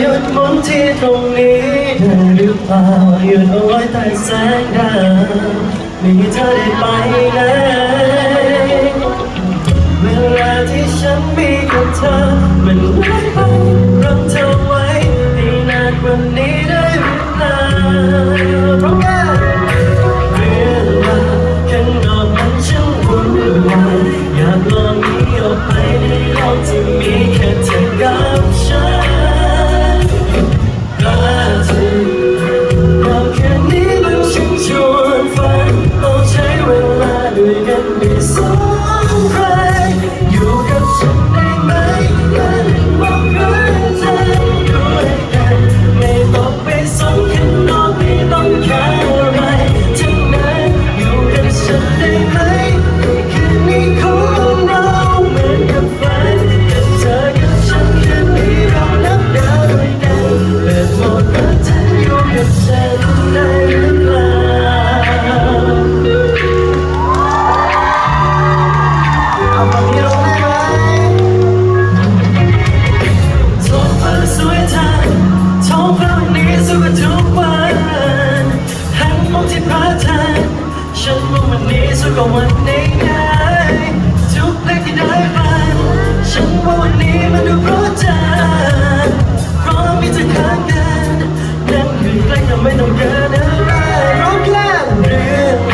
หยุดมุนที่ตรงนี้ได้หรือเปล่าหยุดเอาไว้ใต้แสงดาวไม่มีเธอได้ไปไหนเวลาที่ฉัน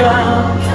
รื่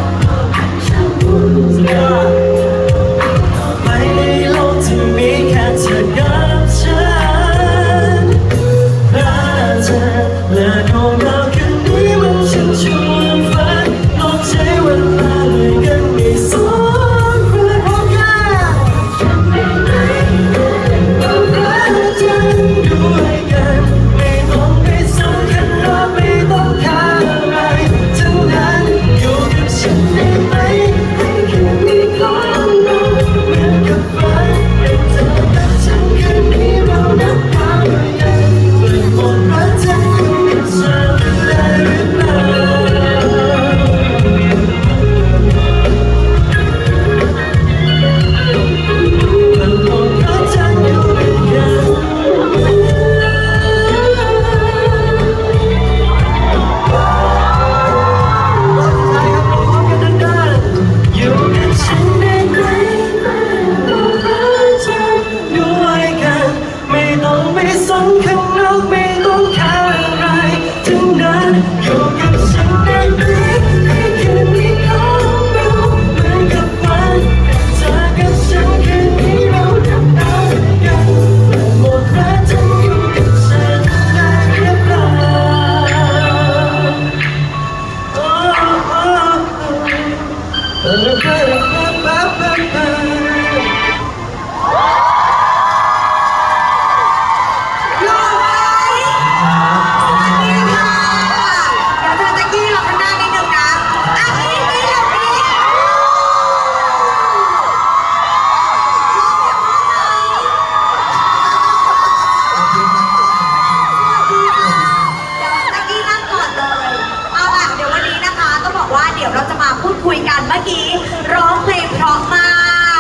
คุยกันเมื่อกี้ ร้องเพลงเพราะมา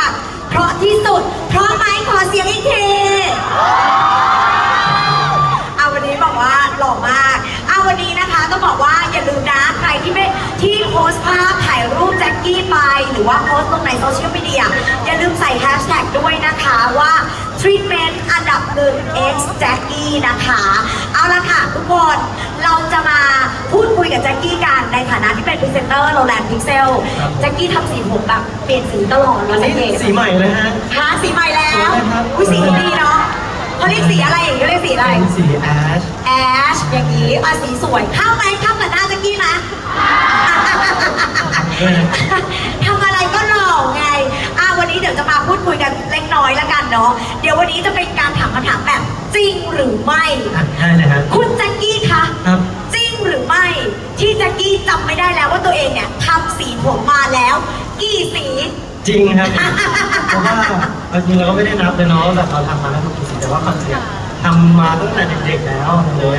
ก เพราะที่สุด เพราะไหมขอเสียงอีกทีเอาวันนี้บอกว่าหล่อมากเอาวันนี้นะคะต้องบอกว่าอย่าลืมนะใครที่ไม่ที่โพสต์ภาพถ่ายรูปแจ็คกี้ไป หรือว่าโพสต์ลงในโซเชียลมีเดียอย่าลืมใส่แฮชแท็กด้วยนะคะว่า treatment อันดับหนึ่ง x Jackie นะคะ เอาละค่ะทุกคนเราจะมาพูดคุยกับแจ็คกี้กันในฐานะที่เป็นพรีเซนเตอร์โรแลนด์พิกเซลแจ็คกี้ทำสีผมแบบเปลี่ยนสีตลอดอัเรานสันี้งเกตสีใหม่เลยฮะหาสีใหม่แล้วสวยนะครับอุ้ยสีดีเนาะเขาเรียกสีอะไรอย่างนี้เรียกสีอะไรเป็นสีแอชแอชอย่างนี้อะสีสวยเข้าไหมเข้ากับหน้าแจ็กกี้ไหมทำอะไรก็หล่อไงอะวันนี้เดี๋ยวจะมาพูดคุยกันเล็กน้อยแล้วกันเนาะเดี๋ยววันนี้จะเป็นการถามคำถามแบบ จริงหรือไม่อะได้เลยฮะคุณแจ็กกี้คะครับ จริงหรือไม่ ที่แจ็กกี้จำไม่ได้แล้วว่าตัวเองเนี่ยทำสีผมมาแล้ว กี่สี จริงครับ เพราะว่าเอาจริงเราก็ไม่ได้นับเลยเนาะว่าแบบเราทำมาแล้วทุกสีแต่ว่าความจริงทำมาตั้งแต่เด็กๆแล้วเลย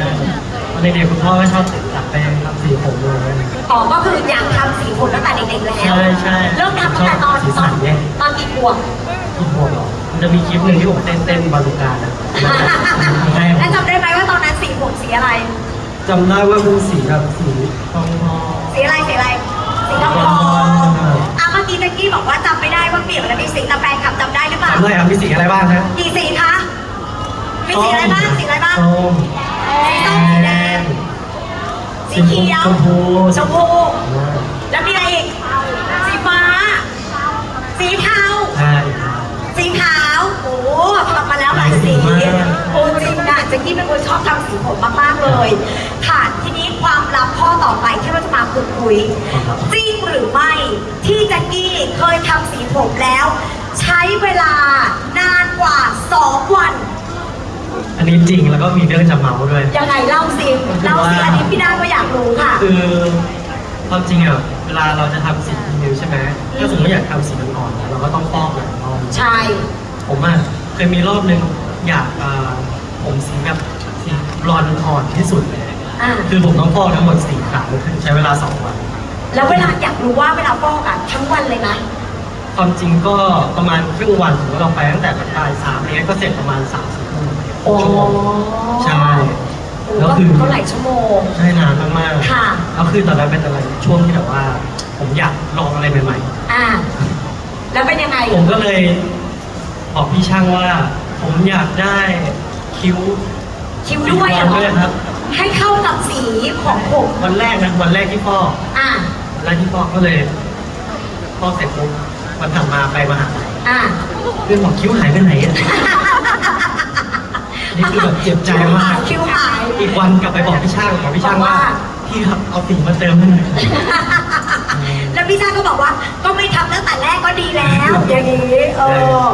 ตอนเด็กๆคุณพ่อก็ชอบตัดไปทำสีผมเลย อ๋อ ก็คืออยากทำสีผมตั้งแต่เด็กๆแล้ว ใช่ใช่เริ่มทำตั้งแต่ตอนชอบสีตสัอนนเนี่ยตอนกี่ขขวบอีกพวกเหรอมัน จะมีคลิปหนึ่งที่ผมเต้นเต้นบาลูกานะให้แล้วจำได้ไหมว่าตอนนั้นสีผมสีอะไร จำได้ว่าเป็นสีแบบสีทองทองสีอะไรสีอะไร สีทองทองอะเมื่อกี้แจ็กกี้บอกว่าจำไม่ได้ว่าเปลี่ยนไปแล้วมีสีแต่แฟนคลับจำได้หรือเปล่าจำได้ครับมีสีอะไรบ้างฮะกี่สีคะมีสีอะไรบ้างสีอะไรบ้างส้มสีส้มสีแดงสีเขียวชมพูชมพูแล้วมีอะไรอีกสีฟ้า สีเทา ใช่ สีขาว โอ้ทำมาแล้วหลาย สีหลายสีมากโอ้จริงนะแจ็กกี้เป็นคนชอบทำสีผมมากๆเลย ค่ะทีนี้ความลับข้อต่อไปที่เราจะมาคุยคุยจริงหรือไม่ที่แจ็กกี้เคยทำสีผมแล้ว ใช้เวลานานกว่า2วันอันนี้จริงแล้วก็มีเรื่องจะเมาด้วย ยังไงเล่าสิเล่าสิอันนี้พี่ด้าก็อยากรู้ค่ะ คือความจริงอะเวลาเราจะทำสีนิ้วใช่ไหมถ้าสมมติอยากทำสีอ่อนๆเราก็ต้องฟอกหลายรอบใช่ ผมอะเคยมีรอบหนึ่ง อยากเอ่อผมสีแบบสีบลอนด์อ่อนที่สุดเลยอ่าคือผมต้องฟอกทั้งหมดสีขาวใช้เวลาสองวัน แล้วเวลาอยากรู้ว่าเวลาฟอกอะทั้งวันเลยนะความจริงก็ประมาณครึ่งวันถือว่าเราไปตั้งแต่บ่ายสามเนี้ยก็เสร็จประมาณสามสิบชั่วโมงใช่ แล้แล้ววคืคืออก็หลายชั่วโมง ใช่นานมากๆค่ะแล้วคือตอนนั้นเป็นอะไรช่วงที่แบบว่า ผมอยากลองอะไรใหม่อ่า แล้วเป็นยังไง ๆ ผมก็เลยบอกพี่ช่างว่า ผมอยากได้คิ้วคิ้วด้วยเหรคิ้วด้วยอครับ ให้เข้ากับสีของผม วันแรกนะวันแรกที่ฟอกอ่าวันแรกที่ฟอกก็เลยฟอกเสร็จปุ๊บวันถัดมาไปมหาลัยอ่าเพื่อนบอกคิ้วหายไปไหนอะนี่คือแบบเจ็บใจมากคิ้วหายอีกวันกลับไปบอกพี่ช่างบอกพี่ช่างว่าบอกว่าพี่ครับเอาสีมาเติมให้หน่อยแล้วพี่ชายก็บอกว่าก็ไม่ทำตั้งแต่แรกก็ดีแล้ว อย่างนี้เออ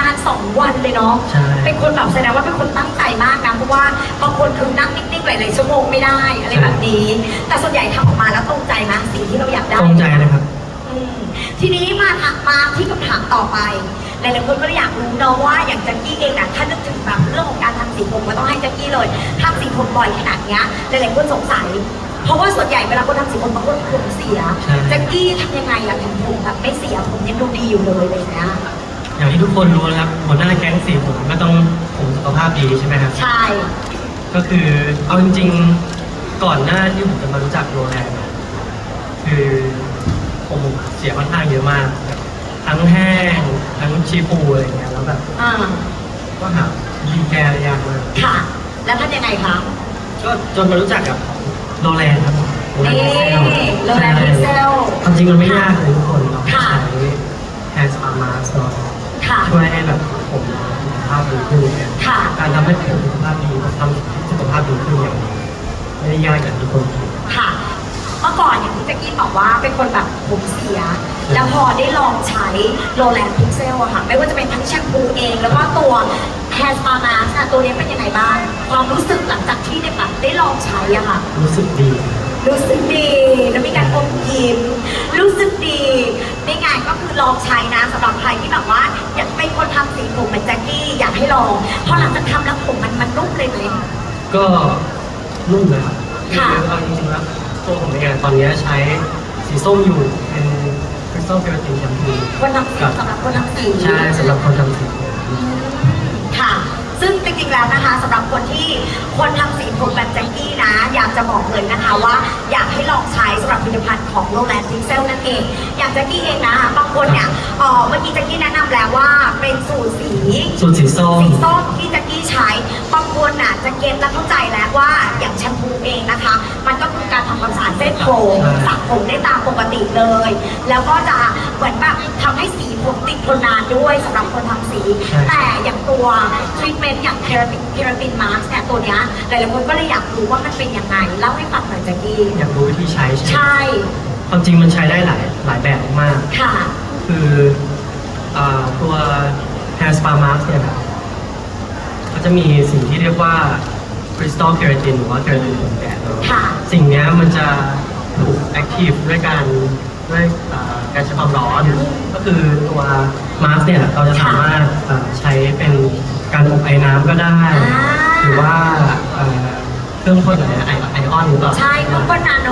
นานสองวันเลยเนาะใช่ เป็นคนแบบแสดงว่าเป็นคนตั้งใจมากนะเพราะว่าบางคนคือนั่งนิ่งๆหลายๆชั่วโมงไม่ได้อะไรแบบนี้ แต่ส่วนใหญ่ทำออกมาแล้วตรงใจนะสิ่งที่เราอยากได้ ตรงใจนะครับ อืมทีนี้มาถามมาที่คำถามต่อไป หลายๆคนก็อยากรู้เนาะว่าอย่างแจ็คกี้เองนะถ้านึกถึงแบบเรื่องของการทำสีผมก็ต้องให้แจ็คกี้เลยทำสีผมบ่อยขนาดเนี้ยหลายๆคนสงสัย เพราะว่าส่วนใหญ่เวลาคนทำสีผมบางคนผมเสียใช่ แจ็คกี้ทำยังไงอะถึงผมแบบไม่เสียผมยังดูดีอยู่เลยอะไรเงี้ย อย่างที่ทุกคนรู้นะครับหัวหน้าแก๊งสีผมก็ต้องผมสุขภาพดีใช่ไหมครับ ใช่ ก็คือเอาจริงๆก่อนหน้าที่ผมจะมารู้จักโรแลนด์เนี่ยคือผมเสียค่อนข้างเยอะมากแบบทั้งแห้งทั้งชีฟูอะไรเงี้ยแล้วแบบอ่า ก็หาดีแกอะไรยากมากค่ะ แล้วทำยังไงคะ ก็จนมารู้จักกับโรแลนด์ครับผมโรแลนด์นี่พิกเซลโรแลนด์พิกเซลความจริงมันไม่ยากเลยทุกคนเราค่ะใช้แฮนด์สปามาสเนาะ ค่ะ ช่วยให้แบบผมสุขภาพดีขึ้นเนี่ยค่ะ การทำให้ผมสุขภาพดีทำให้สุขภาพดีขึ้นอย่างไม่ได้ยากอย่างที่คนคิด ค่ะ เมื่อก่อนอย่างที่แจ็กกี้บอกว่าเป็นคนแบบผมเสีย แล้วพอได้ลองใช้โรแลนด์พิกเซลอะค่ะ ไม่ว่าจะเป็นทั้งแชมพูเอง แล้วก็ตัวแฮร์สปามาสอะตัวนี้เป็นยังไงบ้าง ความรู้สึกหลังจากที่ได้แบบได้ลองใช้อะค่ะ รู้สึกดี รู้สึกดีแล้วมีการอมยิ้มรู้สึกดีนี่ไงก็คือลองใช้นะสำหรับใครที่แบบว่า อยากเป็นคนทำสีผมเหมือนแจ็คกี้อยากให้ลองเพราะหลังจากทำแล้วผมมันมันนุ่มเลยไหม ก็นุ่มเลยครับค่ะคือเอาจริงๆแล้วตัวผมเองตอนนี้ใช้สีส้มอยู่เป็นคริสตัลเกราตินแชมพูคนทำสีสำหรับคนทำสี ใช่สำหรับคนทำสีผมค่ะ ซึ่งจริงๆแล้วนะคะสำหรับคนที่คนทำสีผมแบบแจ็คกี้นะ อยากจะบอกเลยนะคะว่าอยากให้ลองใช้สำหรับผลิตภัณฑ์ของโรแลนด์พิกเซลนั่นเอง อย่างแจ็คกี้เองนะบางคนเนี่ยเอ่อเมื่อกี้แจ็คกี้แนะนำแล้วว่าเป็นสูตรสีส่วนสีส้ม สีส้มที่แจ็คกี้ใช้บาง คนน่ะจะเก็ตและเข้าใจแล้วว่าอย่างแชมพูเองนะคะ มันก็คือการทำความสะอาดเส้นผมใช่สระผมได้ตามปกติเลย แล้วก็จะเหมือนแบบทำให้สีผมติดทนนานด้วยสำหรับคนทำสี แต่อย่างตัวทรีทเมนต์อย่างเคราตินเคราตินมาร์เนี่ยตัวเนี้ยหลายๆคนก็เลยอยากรู้ว่ามันเป็นยังไงเล่าให้ฟังหน่อยแจ็คกี้อยากรู้วิธีใช้ใช่ไหมใช่ ความจริงมันใช้ได้หลายหลายแบบมาก ค่ะ คืออ่าตัว hair spa mask เนี่ยครับ ก็จะมีสิ่งที่เรียกว่า crystal keratin หรือว่า keratin ผงแกะเนอะค่ะ สิ่งเนี้ยมันจะถูก active ด้วยการด้วยอ่าการใช้ความร้อน ก็คือตัว mask เนี่ยเราจะสามารถอ่าใช้เป็นการอบไอ้น้ำก็ได้ อ่า หรือว่าอ่าเครื่องพ่นอะไรนะไอไอออนหรือเปล่า ใช่ก็นาโน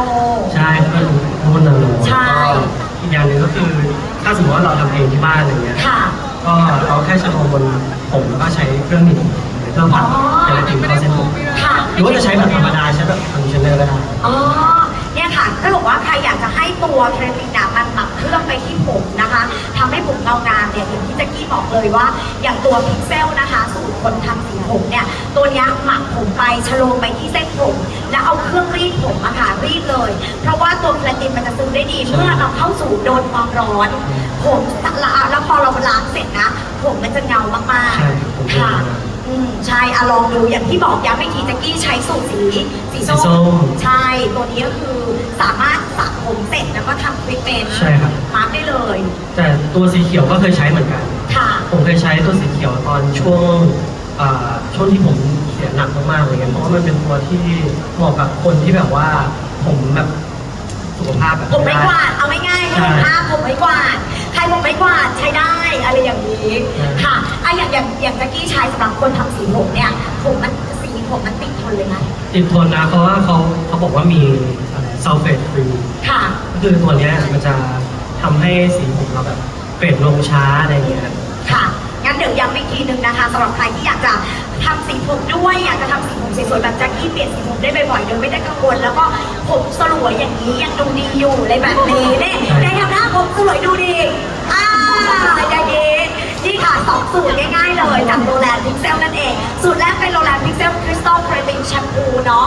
ใช่เครื่องพ่นนาโนใช่ แล้วก็อีกอย่างหนึ่งก็คือถ้าสมมติว่าเราทำเองที่บ้านอะไรเงี้ยค่ะ ก็เราแค่ชะโลมบนผมแล้วก็ใช้เครื่องหนีบหรือ เครื่องผัดอ๋อเจลาตินเข้าเส้นผมค่ะ หรือว่าจะใช้แบบธรรมดาใช้แบบคอนดิชเนอร์ก็ได้ อ๋อ เนี่ยค่ะก็บอกว่าใครอยากจะให้ตัวเครตินอะมันหมักเครื่องไปที่ผมนะคะทำให้ผมเงางามเนี่ยอย่างที่แจ็กกี้บอกเลยว่า อย่างตัวพิกเซลนะคะ สูตรคนทำสีผมเนี่ย ตัวเนี้ยหมักผมไปชโลมไปที่เส้นผม แล้วเอาเครื่องรีดผมอะค่ะรีดเลย เพราะว่าตัวเครตินมันจะซึมได้ดีเมื่อเราเข้าสู่โดนความร้อน ผมละแล้วพอเราล้างเสร็จนะ ผมมันจะเงามากใช่ผมๆค่ะอืม ใช่อะลองดูอย่างที่บอกย้ำอีกทีแจ็กกี้ใช้สูตรสีสีส้สีส้มมใช่ ตัวนี้ก็คือสามารถสระผมเสร็จแล้วก็ทำทรีทเมนต์ใช่ครับ มาร์กได้เลย แต่ตัวสีเขียวก็เคยใช้เหมือนกัน ค่ะ ผมเคยใช้ตัวสีเขียวตอนช่วงอ่าช่วงที่ผมเสียหนักมากๆเลยเพราะว่ามันเป็นตัวที่เหมาะกับคนที่แบบว่าผมแบบสุขภาพแบบผมไม่ด้กวาดเอาไม่ง่ายๆใช่เห็นภาพผมไม่กวาดใครผมไม่กวาดใช้ได้อะไรอย่างนี้ใช่ค่ะอะอย่างอย่างอย่างแจ็กกี้ใช้สำหรับคนทำสีผมเนี่ยผมมันสีผมมันติดทนเลยไหมติดทนนะเพราะว่าเขาเขาบอกว่ามีซัลเฟตฟรีค่ะ ก็คือตัวเนี้ยมันจะทำให้สีผมเราแบบเฟดลงช้าอะไรเงี้ย ค่ะ งั้นเดี๋ยวย้ำอีกทีหนึ่งนะคะสำหรับใครที่อยากจะ ทำสีผมด้วยอยากจะทำสีผมสวยๆแบบแจ็คกี้เปลี่ยนสีผมได้บ่อยๆโดยไม่ได้กังวลแล้วก็ผมสลวยอย่างนี้ยังดูดีอยู่อะไรแบบนี้เนี่ยได้ทำหน้าผมสลวยดูดีอ่าอย่างนี้นี่ค่ะสองสูตรง่ายๆเลยจากโรแลนด์พิกเซลนั่นเอง สูตรแรกเป็นโรแลนด์พิกเซลคริสตัลครตินแชมพูเนาะ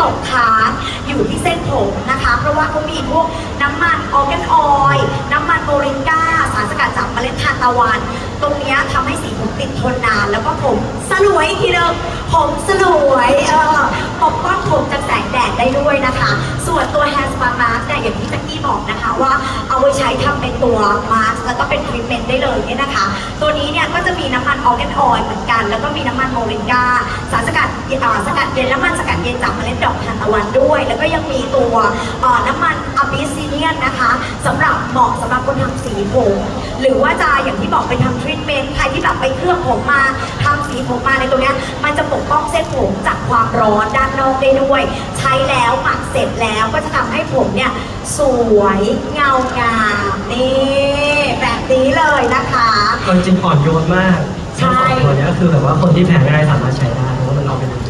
ตกค้างอยู่ที่เส้นผมนะคะ เพราะว่าเขามีพวกน้ำมันออร์แกนออยล์น้ำมันโมริงกาสารสกัดจากเมล็ดทานตะวัน ตรงเนี้ยทำให้สีผมติดทนนาน แล้วก็ผมสลวยทีเดิมผมสลวยเออปกป้องผมจากแสงแดดได้ด้วยนะคะ ส่วนตัว Hair Spa Mask เนี่ยอย่างที่ตะกี้บอกนะคะว่าเอาไว้ใช้ทำเป็นตัวมาสก์แล้วก็เป็นทรีทเมนต์ได้เลยเนี่ยนะคะ ตัวนี้เนี่ยก็จะมีน้ำมันออร์แกนออยล์เหมือนกัน แล้วก็มีน้ำมันโมริงกาสารสกัดอ่อสกัดเย็นน้ำมันสกัด เย็นจากเมล็ดดอกทานตะวันด้วย แล้วก็ยังมีตัวเอ่อน้ำมันอะบิซิเนียนนะคะสำหรับเหมาะสำหรับคนทำสีผมหรือว่าจะอย่างที่บอกไปทำทรีทเมนต์ใครที่แบบไปเคลือบผมมาทำสีผมมาในตัวเนี้ยมันจะปกป้องเส้นผมจากความร้อนด้านนอกได้ด้วย ใช้แล้วหมักเสร็จแล้วก็จะทำให้ผมเนี่ยสวยเงางามนี่แบบนี้เลยนะคะก็จริงๆอ่อนโยนมากใช่ทั้งสองตัวเนี้ยก็คือแบบว่าคนที่แพ้ง่ายสามารถใช้ได้เพราะว่ามันเอาเป็นอย่างนี้มาค่ะ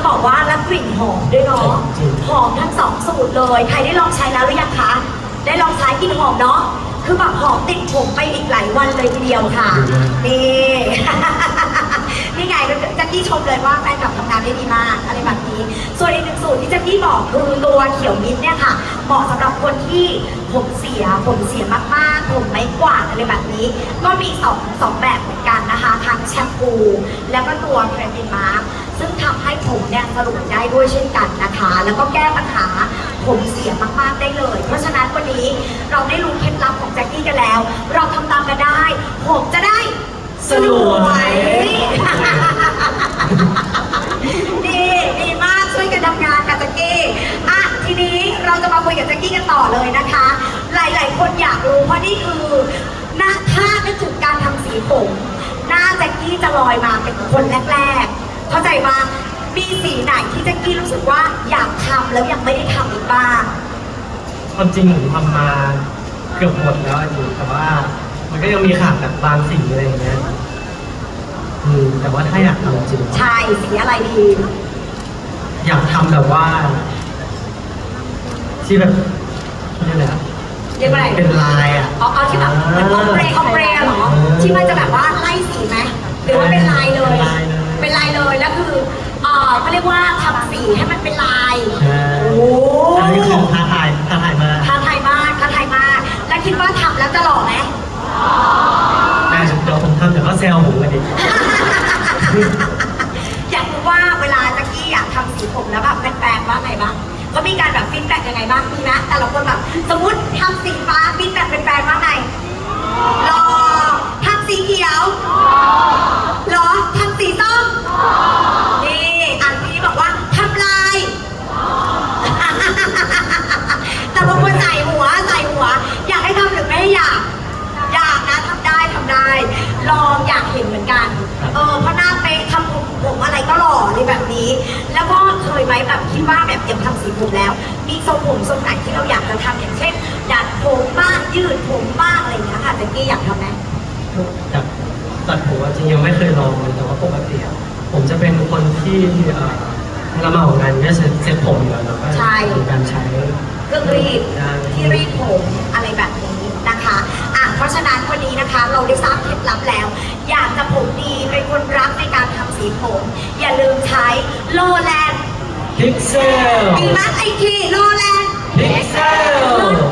จะบอกว่าแล้วกลิ่นหอมด้วยเนาะจริงหอมทั้งสองสูตรเลย ใครได้ลองใช้แล้วหรือยังคะ ได้ลองใช้กลิ่นหอมเนาะคือแบบหอมติดผมไปอีกหลายวันเลยทีเดียวค่ะ นี่ นี่ไงแจ็คกี้ชมเลยว่าแฟนกลับทำงานได้ดีมากอะไรแบบนี้ ส่วนอีกหนึ่งสูตรที่แจ็คกี้บอกคือตัวเขียวมิ้นท์เนี่ยค่ะ เหมาะสำหรับคนที่ผมเสียผมเสียมากๆ ผมไม่กวาดอะไรแบบนี้ ก็มีสองสองแบบเหมือนกันนะคะ ทั้งแชมพูแล้วก็ตัวเครตินมาร์ซึ่ง ทำให้ผมเนี่ยสรุปได้ด้วยเช่นกันนะคะ แล้วก็แก้ปัญหาผมเสียมากๆได้เลย เพราะฉะนั้นวันนี้เราได้รู้เคล็ดลับของแจ็คกี้กันแล้ว เราทำตามกันได้ ผมจะได้สวยดีดีมากช่วยกันทำงานกับแจ็กกี้อะทีนี้เราจะมาคุยกับแจ็กกี้กันต่อเลยนะคะ หลาย ๆ คนอยากรู้เพราะนี่คือหน้าถ้านึกถึงการทำสีผม หน้าแจ็กกี้จะลอยมาเป็นคนแรก เข้าใจปะมีสีไหนที่แจ็กกี้รู้สึกว่าอยากทำแล้วยังไม่ได้ทำอีกบ้าง ความจริงผมทำมาเกือบหมดแล้วอยู่แต่ว่า มันก็ยังมีขาดแบบบางสิ่งอะไรอย่างเงี้ยอืมแต่ว่าถ้าอยากทำจริง ใช่ สีอะไรดี อยากทำแบบว่า ที่แบบนี่แหละเรียกว่าอะไร เป็นลายอะ เอาเอาที่แบบเหมือนคอมเปรย์คอมเปรย์เหรอเออที่มันจะแบบว่าไล่สีไหมหรือว่าเป็น เอ่อเขาเรียกว่าทำสีให้มันเป็นลาย ใช่โอ้อันนี้คือท้าทายท้าทายมากท้าทายมากท้าทายมาก แล้วคิดว่าทำแล้วจะหล่อไหม แต่เดี๋ยวผมทำเดี๋ยวก็แซวผมกันดิอยากรู้ว่าเวลาแจ็กกี้อยากทำสีผมแล้วแบบแฟนๆว่าไงบ้างเขามีการแบบฟีดแบ็กยังไงบ้างมีนะ แต่ละคนแบบสมมติทำสีฟ้าฟีดแบ็กแฟนๆว่าไงรอทำสีเขียวเหรอทำสีส้ม ยังทำสีผมแล้ว มีทรงผมทรงไหนที่เราอยากจะทำอย่างเช่นดัดผมบ้างยืดผมบ้างอะไรอย่างเงี้ยค่ะแจ็กกี้อยากทำไหมจากตัดผมอะจริงยังไม่เคยลองเลยแต่ว่าปกติอะผมจะเป็นคนที่เอ่อละเหมางานก็จะเซ็ตผมอยู่แล้วแล้วก็ใช่มีการใช้เครื่องรีดได้ที่รีดผมอะไรแบบนี้นะคะอะเพราะฉะนั้นวันนี้นะคะเราได้ทราบเคล็ดลับแล้ว อยากจะผมดีเป็นคนรักในการทำสีผม อย่าลืมใช้โลแลนด์ พิกเซลดีมากไอทีโลแลนด์พิกเซล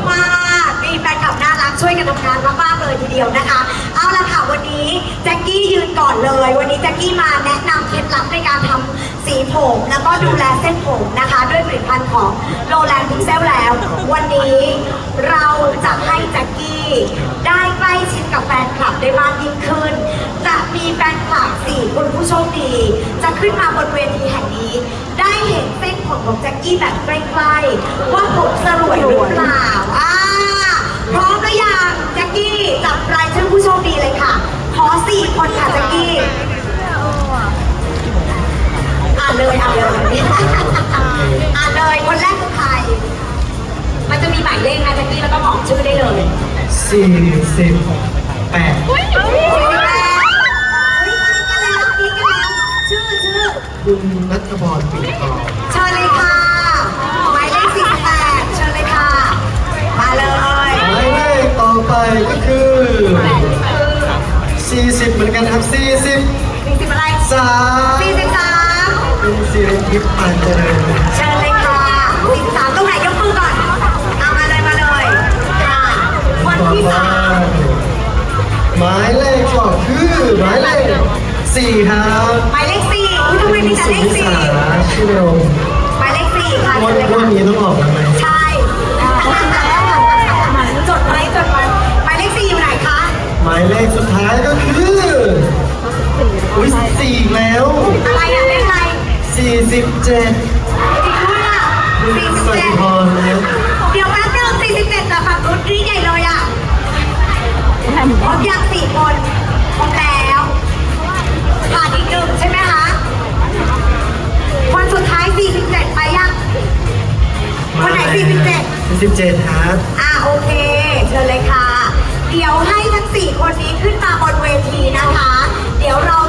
มากมีแฟนคลับน่ารักช่วยกันทำงานมากๆเลยทีเดียวนะคะเอาละค่ะ วันนี้แจ็คกี้ยืนก่อนเลย วันนี้แจ็คกี้มาแนะนำเคล็ดลับในการทำสีผม แล้วก็ดูแลเส้นผมนะคะ ด้วยผลิตภัณฑ์ของโ o แลนด์พิกเซลแล้ว วันนี้เราจะให้แจ็คกี้ได้ใกล้ชิดกับแฟนคลับได้มากยิ่งขึ้น จะมีแฟนคลับสี่คนผู้โชคดี จะขึ้นมาบนเวทีแห่งนี้ ได้เห็นเส้นผมของแจ็คกี้แบบใกล้ๆว่าผมสรวยหรือเปล่าอ่าพร้อมหรือยังแจ็คกี้จับรายชื่อผู้โชคดีเลยค่ะ คนแรกคือใคร มันจะมีหมายเลขนะแจ็คกี้แล้วก็บอกชื่อได้เลย สี่สิบแปดสี่สิบแปดเฮ้ยคิดกันแล้วคิดกันแล้วชื่อชื่อคุณนัทพรปิ่นทองเชิญเลยค่ะ หมายเลข48เชิญเลยค่ะ มาเลยหมายเลขต่อไปก็คือ 40 เหมือนกันครับ 40 40อะไร3 43เป็นสิริทิพย์ปานเจริญ เชิญเลยค่ะ43ตรงไหนยกมือก่อนเอามาเลยมาเลยค่ะคนที่สามหมายเลขก็คือหมายเลข4ครับหมายเลข4อุ้ยทำไมมีแต่เลขสุนิสาชื่อเดิม4หมายเลข4ค่ะวันเชิญเลยวันค่ะนี้ต้องออกแล้วไหมใช่จดไว้จดไว้หมายเลข4อยู่ไหนคะหมายเลขสุดท้ายก็คืออุ้ยสี่อีกแล้วอะไรอะเลขอะไร 47จริงด้วยอะ สวัสดีพ47รนะครับเดี๋ยวแป๊บนึง47แต่ฝั่งนู้นรีดใหญ่เลยอะพร้อมยังสี่คนพร้อมแล้วขาดอีกหนึ่งใช่ไหมคะคนสุดท้าย47ไปยังคนไหน47 47ครับอะโอเคเชิญเลยค่ะ เดี๋ยวให้ทั้งสี่คนนี้ขึ้นมาบนเวทีนะคะ เดี๋ยวเราจะอ่า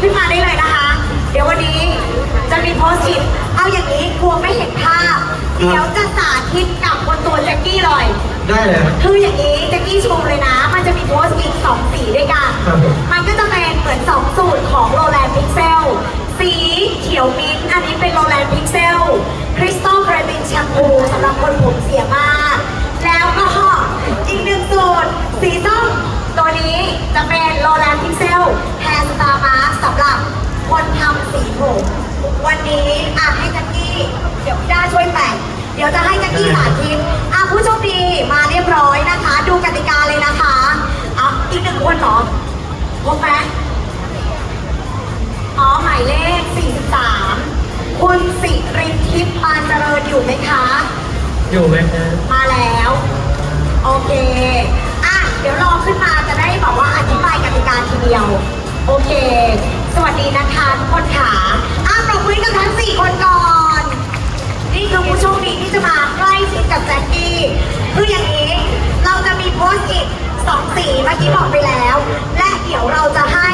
ขึ้นมาได้เลยนะคะ เดี๋ยววันนี้จะมีโพสต์อิทเอาอย่างนี้กลัวไม่เห็นภาพ เดี๋ยวจะสาธิตกับบนตัวแจ็กกี้เลย ได้เลย คืออย่างนี้แจ็กกี้โชว์เลยนะ มันจะมีโพสต์อีกสองสีด้วยกัน ครับผม มันก็จะเป็น วันนี้อะให้แจ็กกี้เดี๋ยวพี่ด้าช่วยแปะเดี๋ยวจะให้แจ็กกี้สาธิตอะผู้โชคดีมาเรียบร้อยนะคะ ดูกติกาเลยนะคะอะอีกหนึ่งคนเหรอครบไหมอ๋อหมายเลข 43 คุณสิรินทิพย์ปานเจริญอยู่ไหมคะ อยู่ไหมฮะมาแล้ว โอเค อะ เดี๋ยวรอขึ้นมาจะได้บอกว่าอธิบายกติกาทีเดียว โอเค สวัสดีนะคะทุกคนค่ะอะปรบมือกับทั้ง4คนก่อน นี่คือผู้โชคดีที่จะมาใกล้ชิดกับแจ็คกี้คืออย่างนี้เราจะมีโพสต์อิทสองสีเมื่อกี้บอกไปแล้ว และเดี๋ยวเราจะให้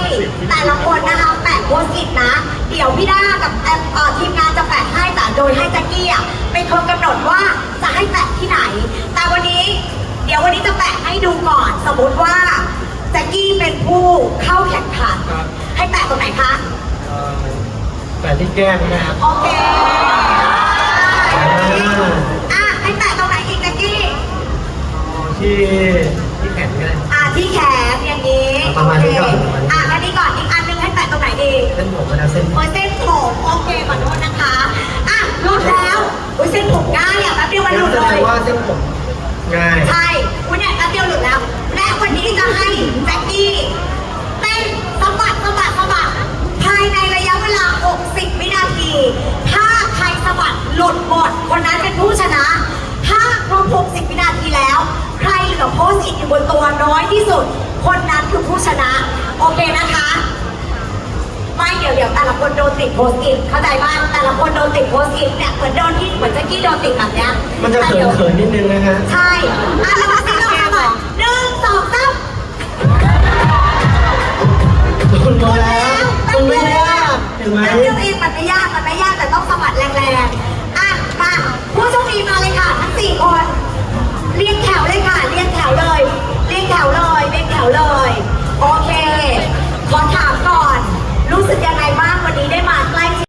แต่ละคนนะคะแปะโพสต์อิทนะ เดี๋ยวพี่ด้ากับแอมเอ่อทีมงานจะแปะให้แต่โดยให้แจ็คกี้อะเป็นคนกำหนดว่าจะให้แปะที่ไหน แต่วันนี้ เดี๋ยววันนี้จะแปะให้ดูก่อน สมมติว่าแจ็คกี้เป็นผู้เข้าแข่งขัน ที่แก้มนะครับโอเคอ่าอะให้แปะตรงไหนอีกแจ็คกี้ที่ที่แขนก็ได้ อะที่แขนอย่างนี้ประมาณนี้ก่อนโเคอะอันนี้ก่อนอีกอันหนึงให้แปะตรงไหนดีเส้นผมก็ได้เส้นโอ้ยเส้นผมโอเคขอโทษนะคะอะหลุดแล้วโอ้ยเส้นผมง่ายอะแป๊บเดียวมันหลุดแสเลดยงว่าเส้นผมง่าย ใช่คุณเนี่ยแป๊บเดียวหลุดแล้ว และวันนี้จะให้แจ็คกี้เต้น ในระยะเวลา 60 วินาที ถ้าใครสะบัดหลุดหมดคนนั้นเป็นผู้ชนะ ถ้าครบ 60 วินาทีแล้ว ใครเหลือโพสต์อิทอยู่บนตัวน้อยที่สุด คนนั้นคือผู้ชนะ โอเคนะคะไม่เดี๋ยวเดี๋ยวแต่ละคนโดนติดโพสต์อินเข้าใจบ้างแต่ละคนโดนติดโพสต์อินเนี่ยเหมือนโดนที่เหมือนจะกี้โดนติดแบบเนี้ยมันจะเขินเขินนิดนึงนะฮะ ใช่อะเรามาสิเกัอนหนึ่งสองสาม คุณโบแล้ว คุณไม่ยากเห็นไหม เดียวเองมันไม่ยากมันไม่ยากแต่ต้องสะบัดแรงๆ อะมาผู้โชคดีมาเลยค่ะทั้งสี่คน เรียงแถวเลยค่ะเรียงแถวเลย เรียงแถวเลยเรียงแถวเลย โอเค ขอถามก่อน รู้สึกยังไงบ้างวันนี้ได้มาใกล้